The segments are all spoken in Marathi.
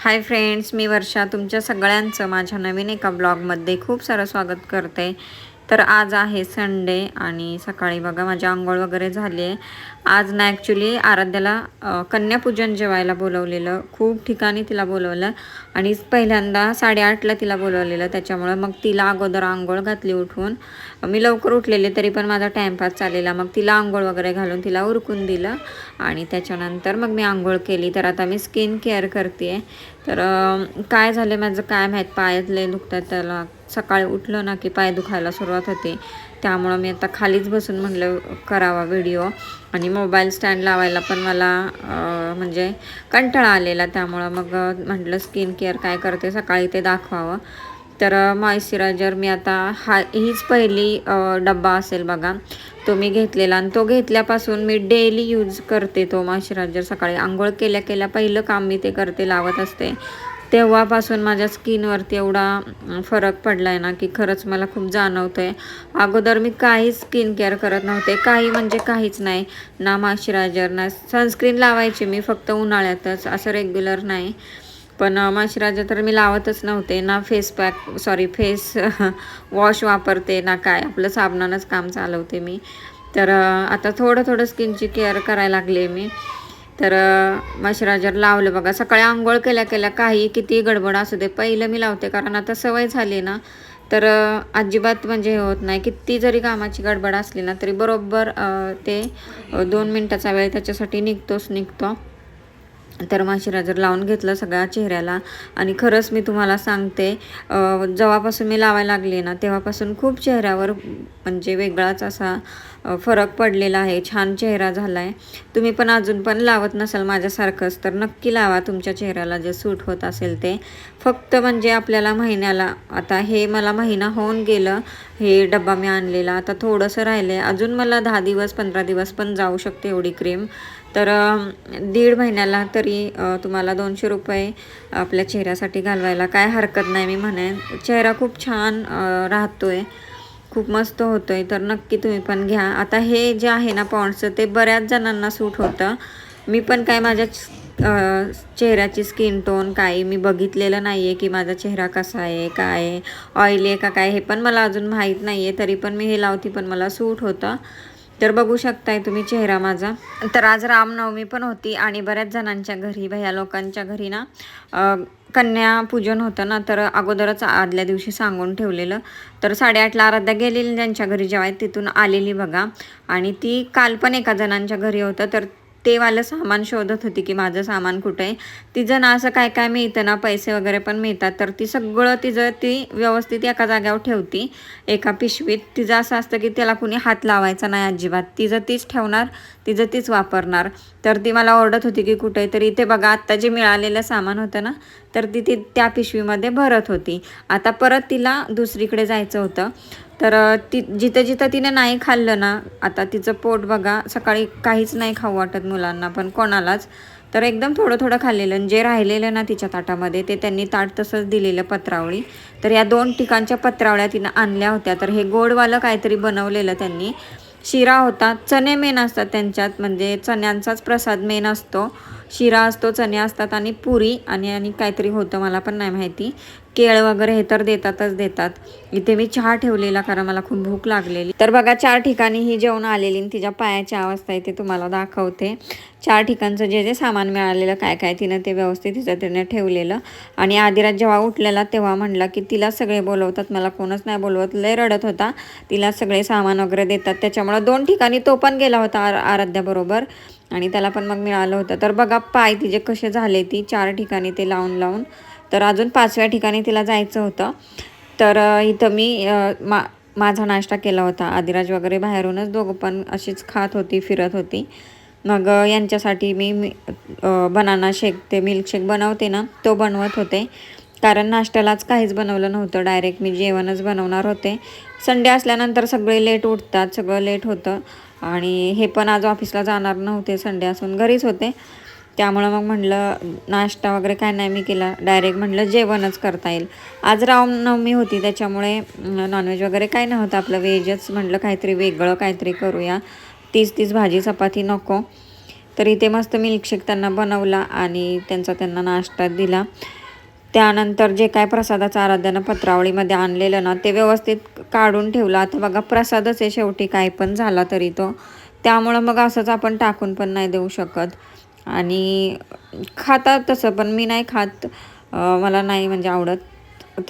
हाय फ्रेंड्स मी वर्षा. तुमच्या सगळ्यांचं माझ्या नवीन एका ब्लॉगमध्ये खूप सारं स्वागत करते. तर आज आहे संडे आणि सकाळी बघा माझी आंघोळ वगैरे झाली आहे. आज ना ॲक्च्युली आराध्याला कन्यापूजन जेवायला बोलवलेलं खूप ठिकाणी तिला बोलवलं आणि पहिल्यांदा साडेआठला तिला बोलवलेलं. त्याच्यामुळं मग तिला अगोदर आंघोळ घातली उठून. मी लवकर उठलेले तरी पण माझा टाईमपास चाललेला मग तिला आंघोळ वगैरे घालून तिला उरकून दिलं आणि त्याच्यानंतर मग मी आंघोळ केली. तर आता मी स्किन केअर करते तर काय झालं माझं काय माहीत? पायातले दुखतात त्याला सकाळी उठलं ना की पाय दुखायला सुरुवात होते. त्यामुळं मी आता खालीच बसून म्हटलं करावा व्हिडिओ. आणि मोबाईल स्टँड लावायला पण मला म्हणजे कंटाळा आलेला. त्यामुळं मग म्हटलं स्किन केअर काय करते? सकाळी ते दाखवावं. तर मॉइश्चरायझर मी आता हा हीच पहिली डब्बा असेल बघा. तो मी घेतलेला आणि तो घेतल्यापासून मी डेली यूज करते तो मॉइश्चरायझर. सकाळी आंघोळ केल्या केल्या पहिलं काम मी ते करते लावत असते. तेव्हापासून माझ्या स्किनवरती एवढा फरक पडला आहे ना की खरंच मला खूप जाणवतं आहे अगोदर मी काहीच स्किन केअर करत नव्हते. काही म्हणजे काहीच नाही. ना मॉइश्चरायझर ना सनस्क्रीन लावायची मी फक्त उन्हाळ्यातच. असं रेग्युलर नाही. पण मॉइश्चरायझर तर मी लावतच नव्हते. ना face pack sorry face wash वापरते ना काय. आपलं साबणानंच काम चालवते मी. तर आता थोडं थोडं स्किनची केअर करायला लागले मी. तर मॉइश्चरायझर लावलं बघा. सकाळी आंघोळ केल्या केल्या काही किती गडबड असू दे. पहिलं मी लावते कारण आता सवय झाली ना. तर अजिबात म्हणजे हे होत नाही. किती जरी कामाची गडबड असली ना तरी बरोबर ते दोन मिनटाचा वेळ त्याच्यासाठी निघतोच निघतो. तर मॉइश्चरायझर लावून घेतलं सगळ्या चेहऱ्याला. आणि खरंच मी तुम्हाला सांगते जेव्हापासून मी लावायला लागले ना तेव्हापासून खूप चेहऱ्यावर म्हणजे वेगळाच असा फरक पडलेला आहे छान चेहरा झाला आहे तुम्ही पण अजून पण लावत नसाल माझ्यासारखंच तर नक्की लावा तुमच्या चेहऱ्याला जे सूट होत असेल ते. फक्त म्हणजे आपल्याला महिन्याला आता हे मला महिना होऊन गेलं हे डब्बा मी आणलेला आता थोडंसं राहिलं आहे अजून मला दहा दिवस पंधरा दिवस पण जाऊ शकते एवढी क्रीम. तर दीड महिन्याला तरी तुम्हाला दोनशे रुपये आपल्या चेहऱ्यासाठी घालवायला काय हरकत नाही मी म्हणेन. चेहरा खूप छान राहतो आहे खूप मस्त होतो आहे तर नक्की तुम्ही पण घ्या. आता हे जे आहे ना पॉन्ड्सचं ते बऱ्याच जणांना सूट होतं. मी पण काय माझ्या चेहऱ्याची स्किन टोन काय मी बघितलेलं नाही आहे की माझा चेहरा कसा आहे काय आहे ऑइली आहे का काय हे पण मला अजून माहीत नाही आहे तरी पण मी हे लावती पण मला सूट होतं. तर बघू शकताय तुम्ही चेहरा माझा. तर आज रामनवमी पण होती आणि बऱ्याच जणांच्या घरी भया लोकांच्या घरी ना कन्या कन्यापूजन होतं ना तर अगोदरच आदल्या दिवशी सांगून ठेवलेलं. तर साडेआठला आराध्या गेलेली ज्यांच्या घरी जेव्हा तिथून आलेली बघा. आणि ती काल पण एका जणांच्या घरी होतं तर ते वालं सामान शोधत होती की माझं सामान कुठं आहे. तिचं ना असं काय काय मिळतं ना पैसे वगैरे पण मिळतात. तर ती सगळं तिचं ती व्यवस्थित एका जाग्यावर ठेवती एका पिशवीत. तिचं असं असतं की त्याला कुणी हात लावायचा नाही अजिबात. तिचं तीच ठेवणार तिचं तीच वापरणार. तर ती मला ओरडत होती की कुठे तर इथे बघा आत्ता जे मिळालेलं सामान होतं ना तर ती ती त्या पिशवीमध्ये भरत होती. आता परत तिला दुसरीकडे जायचं होतं. तर ती जिथं जिथं तिने नाही खाल्लं ना आता तिचं पोट बघा सकाळी काहीच नाही खाऊ वाटत मुलांना पण कोणालाच. तर एकदम थोडं थोडं खाल्लेलं आणि जे राहिलेलं ना तिच्या ताटामध्ये ते त्यांनी ताट तसंच दिलेलं पत्रावळी. तर या दोन ठिकाणच्या पत्रावळ्या तिनं आणल्या होत्या. तर हे गोडवालं काहीतरी बनवलेलं त्यांनी. शिरा होता चणे मेन असतात त्यांच्यात म्हणजे चण्यांचाच प्रसाद मेन असतो. शिरा असतो चणे असतात आणि पुरी आणि आणि काहीतरी होतं मला पण नाही माहिती. केळ वगैरे हे तर देतातच देतात. इथे मी चहा ठेवलेला कारण मला खूप भूक लागलेली. तर बघा चार ठिकाणी ही जेवण आलेली आणि तिच्या पायाची अवस्था आहे ते तुम्हाला दाखवते. चार ठिकाणचं जे जे सामान मिळालेलं काय काय तिनं ते व्यवस्थित तिचं तिने ठेवलेलं. आणि आदिराज जेव्हा उठलेला तेव्हा म्हणला की तिला सगळे बोलवतात मला कोणच नाही बोलवत लय रडत होता. तिला सगळे सामान वगैरे देतात. त्याच्यामुळं दोन ठिकाणी तो पण गेला होता आर आराध्याबरोबर आणि त्याला पण मग मिळालं होतं. तर बघा पाय तिचे कसे झाले ती चार ठिकाणी ते लावून लावून. तर अजून पाचव्या ठिकाणी तिला जायचं होतं. तर इथं मी मा माझा नाश्ता केला होता. आदिराज वगैरे बाहेरूनच दोघं पण अशीच खात होती फिरत होती. मग यांच्यासाठी मी बनाना शेक ते मिल्कशेक बनवते ना तो बनवत होते. कारण नाश्त्यालाच काहीच बनवलं नव्हतं. डायरेक्ट मी जेवणच बनवणार होते. संडे असल्यानंतर सगळे लेट उठतात सगळं लेट होतं. आणि हे पण आज ऑफिसला जाणार नव्हते संडे असून घरीच होते. त्यामुळं मग म्हटलं नाश्ता वगैरे काय नाही मी केला. डायरेक्ट म्हटलं जेवणच करता येईल. आज रामनवमी होती त्याच्यामुळे नॉनव्हेज वगैरे काय नव्हतं आपलं. व्हेजच म्हटलं काहीतरी वेगळं काहीतरी करूया. तीच तीच भाजी चपाती नको. तर इथे मस्त मिल्कशेक त्यांना बनवला आणि त्यांचा त्यांना नाश्ता दिला. त्यानंतर जे काय प्रसादाचं आराध्यानं पत्रावळीमध्ये आणलेलं ना ते व्यवस्थित काढून ठेवलं. आता बघा प्रसादच आहे शेवटी काय पण झाला तरी तो. त्यामुळं मग असंच आपण टाकून पण नाही देऊ शकत. आणि खातात तसं पण मी नाही खात. मला नाही म्हणजे आवडत.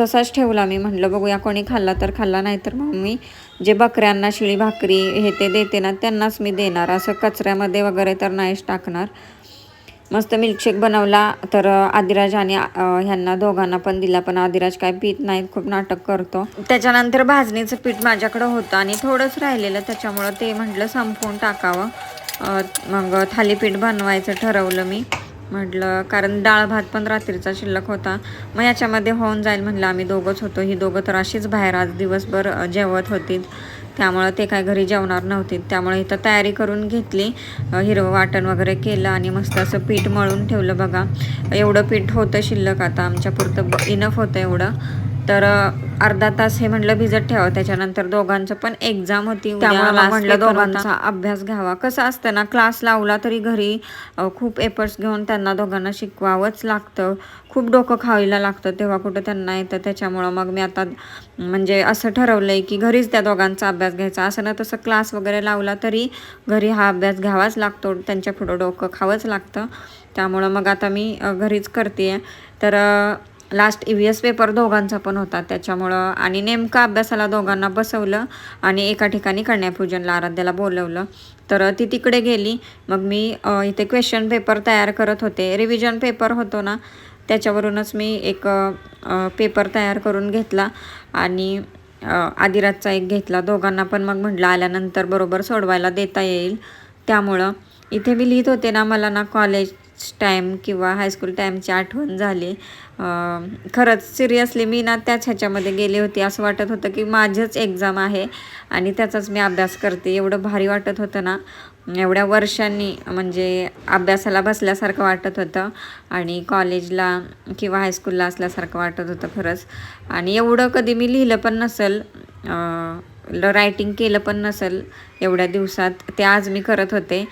तसाच ठेवला मी म्हटलं बघूया कोणी खाल्ला तर खाल्ला नाही तर मग मी जे बकऱ्यांना शिळी भाकरी हे ते देते ना त्यांनाच मी देणार. असं कचऱ्यामध्ये वगैरे तर नाहीच टाकणार. मस्त मिल्कशेक बनवला. तर आदिराज आणि ह्यांना दोघांना पण दिला. पण आदिराज काय पीत नाहीत खूप नाटक करतो. त्याच्यानंतर भाजणीचं पीठ माझ्याकडं होतं आणि थोडंच राहिलेलं. त्याच्यामुळं ते म्हटलं संपवून टाकावं. मग थालीपीठ बनवायचं ठरवलं मी. म्हटलं कारण डाळ भात पण रात्रीचा शिल्लक होता. मग याच्यामध्ये होऊन जाईल म्हटलं आम्ही दोघंच होतो. ही दोघं तर अशीच बाहेर आज दिवसभर जेवत होती त्यामुळं ते काय घरी जेवणार नव्हते. त्यामुळे इथं तयारी करून घेतली. हिरवं वाटण वगैरे केलं आणि मस्त असं पीठ मळून ठेवलं बघा. एवढं पीठ होतं शिल्लक आता आमच्या पुरतं. इनफ होतं एवढं. तर अर्धा तास हे म्हटलं भिजत ठेवा त्याच्यानंतर दोघांचं पण एक्झाम होती. त्यामुळं म्हटलं होता. दोघांचा अभ्यास घ्यावा. कसं असतं ना क्लास लावला तरी घरी खूप एफर्ट्स घेऊन त्यांना दोघांना शिकवावंच लागतं. खूप डोकं खायला लागतं तेव्हा कुठं त्यांना येतं. त्याच्यामुळं मग मी आता म्हणजे असं ठरवलं आहे की घरीच त्या दोघांचा अभ्यास घ्यायचा. असं ना तसं क्लास वगैरे लावला तरी घरी हा अभ्यास घ्यावाच लागतो. त्यांच्या पुढं डोकं खावंच लागतं. त्यामुळं मग आता मी घरीच करते तर last E V S paper दोघांचा पण होता त्याच्यामुळं आणि नेमकं अभ्यासाला दोघांना बसवलं आणि एका ठिकाणी कन्यापूजनला आराध्याला बोलवलं. तर ती तिकडे गेली. मग मी इथे क्वेश्चन पेपर तयार करत होते. रिव्हिजन पेपर होतो ना त्याच्यावरूनच मी एक पेपर तयार करून घेतला आणि अ, एक घेतला. दोघांना पण मग म्हटलं आल्यानंतर बरोबर सोडवायला देता येईल. त्यामुळं इथे मी लिहित होते ना मला ना कॉलेज टाईम किंवा हायस्कूल टाईमची आठवण झाली. खरंच सिरियसली मी ना त्याच ह्याच्यामध्ये गेले होते. असं वाटत होतं की माझंच एक्झाम आहे आणि त्याचाच मी अभ्यास करते. एवढं भारी वाटत होतं ना. एवढ्या वर्षांनी म्हणजे अभ्यासाला बसल्यासारखं वाटत होतं आणि कॉलेजला किंवा हायस्कूलला असल्यासारखं वाटत होतं खरंच. आणि एवढं कधी मी लिहिलं पण नसेल रायटिंग केलं पण नसेल एवढ्या दिवसात ते आज मी करत होते.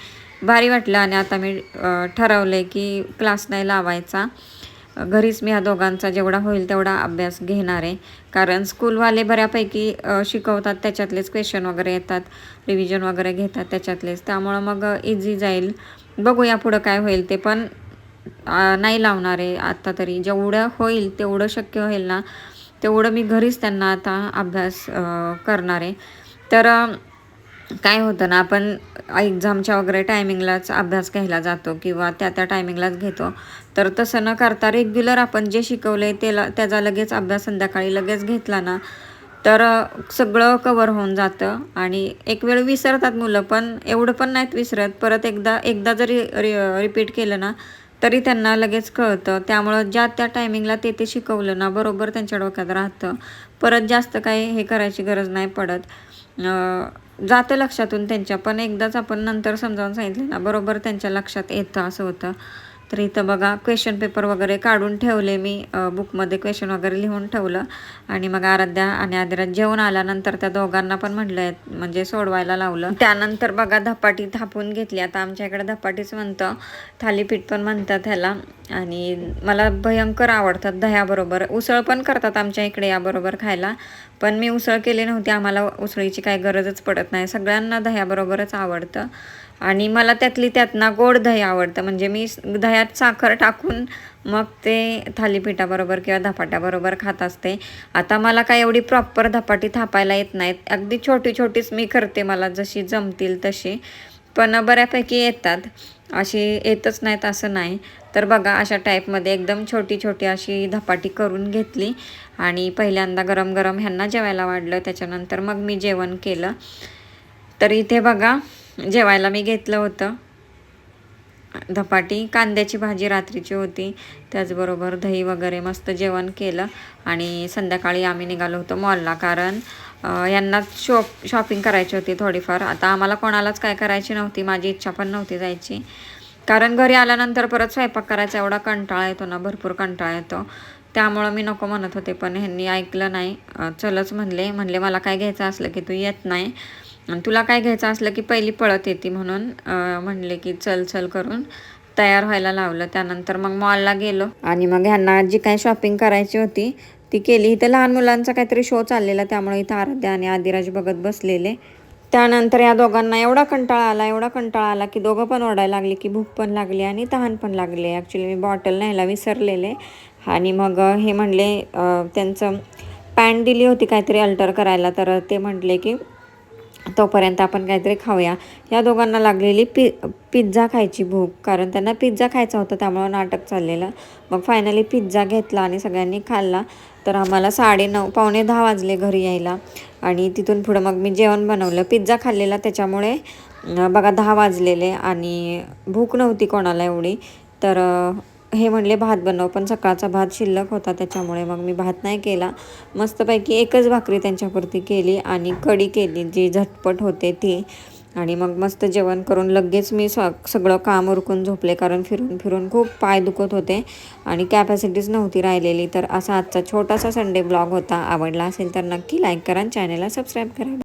भारी वाटलं आणि आता मी ठरवलं आहे की क्लास नाही लावायचा. घरीच मी ह्या दोघांचा जेवढा होईल तेवढा अभ्यास घेणार आहे. कारण स्कूलवाले बऱ्यापैकी शिकवतात त्याच्यातलेच क्वेश्चन वगैरे येतात रिव्हिजन वगैरे घेतात त्याच्यातलेच. त्यामुळं मग इझी जाईल. बघूया पुढं काय होईल ते. पण नाही लावणार आहे आत्ता तरी. जेवढं होईल तेवढं शक्य होईल ना. तेवढं मी घरीच त्यांना आता अभ्यास करणार आहे. तर काय होतं ना आपण एक्झामच्या वगैरे टायमिंगलाच अभ्यास घ्यायला जातो किंवा त्या त्या टायमिंगलाच घेतो. तर तसं न करता रेग्युलर आपण जे शिकवलं आहे त्याला त्याचा लगेच अभ्यास संध्याकाळी लगेच घेतला ना तर सगळं कवर होऊन जातं. आणि एक वेळ विसरतात मुलं पण एवढं पण नाहीत विसरत. परत एकदा एकदा जरी रि रिपीट केलं ना तरी त्यांना लगेच कळतं. त्यामुळं ज्या त्या टायमिंगला ते ते शिकवलं ना बरोबर त्यांच्या डोक्यात राहतं. परत जास्त काही हे करायची गरज नाही पडत. जातं लक्षातून त्यांच्या. पण एकदाच आपण नंतर समजावून सांगितलं ना बरोबर त्यांच्या लक्षात येतं असं होतं. तर इथं बघा क्वेश्चन पेपर वगैरे काढून ठेवले मी बुकमध्ये क्वेश्चन वगैरे लिहून ठेवलं. आणि मग आराध्या आणि आदिराज जेवण आल्यानंतर त्या दोघांना पण म्हटलं म्हणजे सोडवायला लावलं. त्यानंतर बघा धपाटी थापून घेतली. आता आमच्या इकडे धपाटीच म्हणतं थालीपीठ पण म्हणतात ह्याला. आणि मला भयंकर आवडतात दह्याबरोबर. उसळ पण करतात आमच्या इकडे याबरोबर खायला. पण मी उसळ केली नव्हती. आम्हाला उसळीची काही गरजच पडत नाही. सगळ्यांना दह्याबरोबरच आवडतं. आणि मला त्यातली त्यात ना गोड दही आवडतं. म्हणजे मी दह्यात साखर टाकून मग ते थालीपीठाबरोबर किंवा धपाट्याबरोबर खात असते. आता मला काय एवढी प्रॉपर धपाटी थापायला येत नाहीत. अगदी छोटी छोटीच मी करते मला जशी जमतील तशी. पण बऱ्यापैकी येतात. अशी येतच नाहीत असं नाही. तर बघा अशा टाईपमध्ये एकदम छोटी छोटी अशी धपाटी करून घेतली. आणि पहिल्यांदा गरम गरम ह्यांना जेवायला वाढलं. त्याच्यानंतर मग मी जेवण केलं. तर इथे बघा जेवायला मी घेतलं होतं. धपाटी कांद्याची भाजी रात्रीची होती. त्याचबरोबर दही वगैरे मस्त जेवण केलं आणि संध्याकाळी आम्ही निघालो होतो मॉलला कारण यांना शॉप शॉपिंग करायची होती थोडीफार. आता आम्हाला कोणालाच काय करायची नव्हती माझी इच्छा पण नव्हती जायची. कारण घरी आल्यानंतर परत स्वयंपाक करायचा एवढा कंटाळा येतो ना भरपूर कंटाळा येतो. त्यामुळं मी नको म्हणत होते पण ह्यांनी ऐकलं नाही. चलच म्हणले. म्हणले मला काय घ्यायचं असलं की तू येत नाही. तुला काय घ्यायचं असलं की पहिली पळत येते म्हणून म्हणले की चल चल करून तयार व्हायला लावलं. त्यानंतर मग मॉलला गेलो. आणि मग ह्यांना जी काही शॉपिंग करायची होती ती केली. इथं लहान मुलांचा काहीतरी शो चाललेला त्यामुळे इथं आराध्या आणि आदिराज बघत बसलेले. त्यानंतर या दोघांना एवढा कंटाळा आला एवढा कंटाळा आला की दोघं पण ओरडायला लागले की भूक पण लागली आणि तहान पण लागले. ॲक्च्युली मी बॉटल न्यायला विसरलेले. आणि मग हे म्हणले त्यांचं पॅन्ट दिली होती काहीतरी अल्टर करायला. तर ते म्हटले की तोपर्यंत आपण काहीतरी खाऊया. या दोघांना लागलेली पि पिझ्झा खायची भूक. कारण त्यांना पिझ्झा खायचा होता त्यामुळं नाटक चाललेलं. मग फायनली पिझ्झा घेतला आणि सगळ्यांनी खाल्ला. तर आम्हाला साडे नऊ पावणे दहा वाजले घरी यायला. आणि तिथून पुढं मग मी जेवण बनवलं. पिझ्झा खाल्लेला त्याच्यामुळे बघा दहा वाजलेले आणि भूक नव्हती कोणाला एवढी. तर हे म्हणले भात बनव पण सकाळचा भात शिल्लक होता त्याच्यामुळे मग मी भात नाही केला. मस्तपैकी एकच भाकरी त्यांच्यापुरती केली आणि कढी केली जी झटपट होते ती. आणि मग मस्त जेवण करून लगेच मी स सगळं काम उरकून झोपले कारण फिरून फिरून खूप पाय दुखत होते आणि कॅपॅसिटीच नव्हती राहिलेली. तर असा आजचा छोटासा संडे ब्लॉग होता. आवडला असेल तर नक्की लाईक करा चॅनलला सबस्क्राईब करा.